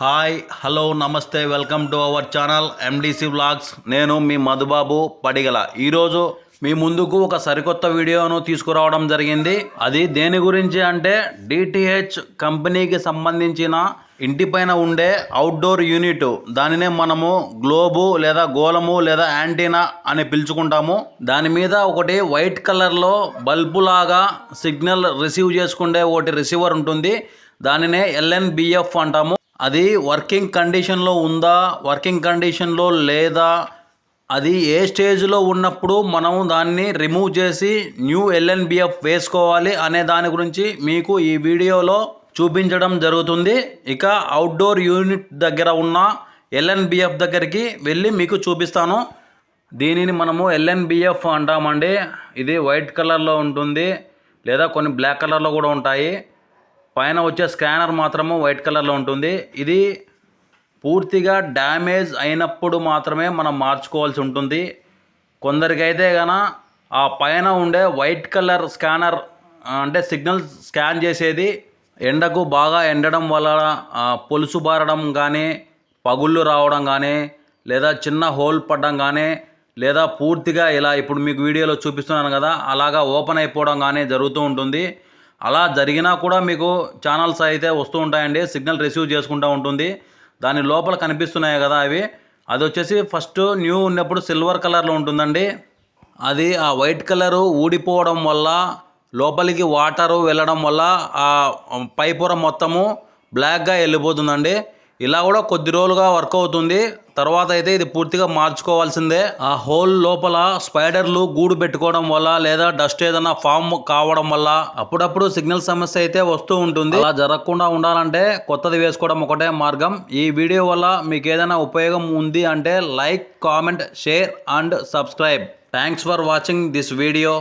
Hi hello నమస్తే welcome to our channel M D C vlogs నేను మీ మధుబాబు పడిగల. ఈరోజు మీ ముందుకు ఒక సరికొత్త వీడియోను తీసుకురావడం జరిగింది. అది దేని గురించి అంటే డిటిహెచ్ కంపెనీకి సంబంధించిన ఇంటిపైన ఉండే అవుట్డోర్ యూనిట్ దానినే మనము గ్లోబు లేదా గోళము లేదా యాంటీనా అని పిలుచుకుంటాము. దాని మీద ఒకటి వైట్ కలర్లో బల్బు లాగా సిగ్నల్ రిసీవ్ చేసుకుండే ఒకటి రిసీవర్ ఉంటుంది. దానినే ఎల్ఎన్బిఎఫ్ అంటాము. అది వర్కింగ్ కండిషన్లో ఉందా వర్కింగ్ కండిషన్లో లేదా అది ఏ స్టేజ్లో ఉన్నప్పుడు మనం దాన్ని రిమూవ్ చేసి న్యూ ఎల్ఎన్బిఎఫ్ వేసుకోవాలి అనే దాని గురించి మీకు ఈ వీడియోలో చూపించడం జరుగుతుంది. ఇక అవుట్డోర్ యూనిట్ దగ్గర ఉన్న ఎల్ఎన్బిఎఫ్ దగ్గరికి వెళ్ళి మీకు చూపిస్తాను. దీనిని మనము ఎల్ఎన్బిఎఫ్ అంటామండి. ఇది వైట్ కలర్లో ఉంటుంది లేదా కొన్ని బ్లాక్ కలర్లో కూడా ఉంటాయి. పైన వచ్చే స్కానర్ మాత్రము వైట్ కలర్లో ఉంటుంది. ఇది పూర్తిగా డ్యామేజ్ అయినప్పుడు మాత్రమే మనం మార్చుకోవాల్సి ఉంటుంది. కొందరికైతే గన ఆ పైన ఉండే వైట్ కలర్ స్కానర్ అంటే సిగ్నల్ స్కాన్ చేసేది ఎండకు బాగా ఎండడం వల్ల పొలుసు బారడం కానీ పగుళ్ళు రావడం కానీ లేదా చిన్న హోల్ పడడం కానీ లేదా పూర్తిగా ఇలా ఇప్పుడు మీకు వీడియోలో చూపిస్తున్నాను కదా అలాగా ఓపెన్ అయిపోవడం కానీ జరుగుతూ ఉంటుంది. అలా జరిగినా కూడా మీకు ఛానల్స్ అయితే వస్తూ ఉంటాయండి. సిగ్నల్ రిసీవ్ చేసుకుంటూ ఉంటుంది. దాని లోపల కనిపిస్తున్నాయి కదా అవి. అది వచ్చేసి ఫస్ట్ న్యూ ఉన్నప్పుడు సిల్వర్ కలర్లో ఉంటుందండి. అది ఆ వైట్ కలరు ఊడిపోవడం వల్ల లోపలికి వాటరు వెళ్ళడం వల్ల ఆ పైపొర మొత్తము బ్లాక్గా వెళ్ళిపోతుందండి. ఇలా కూడా కొద్ది రోజులుగా వర్క్ అవుతుంది. తర్వాత అయితే ఇది పూర్తిగా మార్చుకోవాల్సిందే. ఆ హోల్ లోపల స్పైడర్లు గూడు పెట్టుకోవడం వల్ల లేదా డస్ట్ ఏదైనా ఫామ్ కావడం వల్ల అప్పుడప్పుడు సిగ్నల్ సమస్య అయితే వస్తూ ఉంటుంది. అలా జరగకుండా ఉండాలంటే కొత్తది వేసుకోవడం ఒకటే మార్గం. ఈ వీడియో వల్ల మీకు ఏదైనా ఉపయోగం ఉంది అంటే like comment share and subscribe. Thanks for watching this video.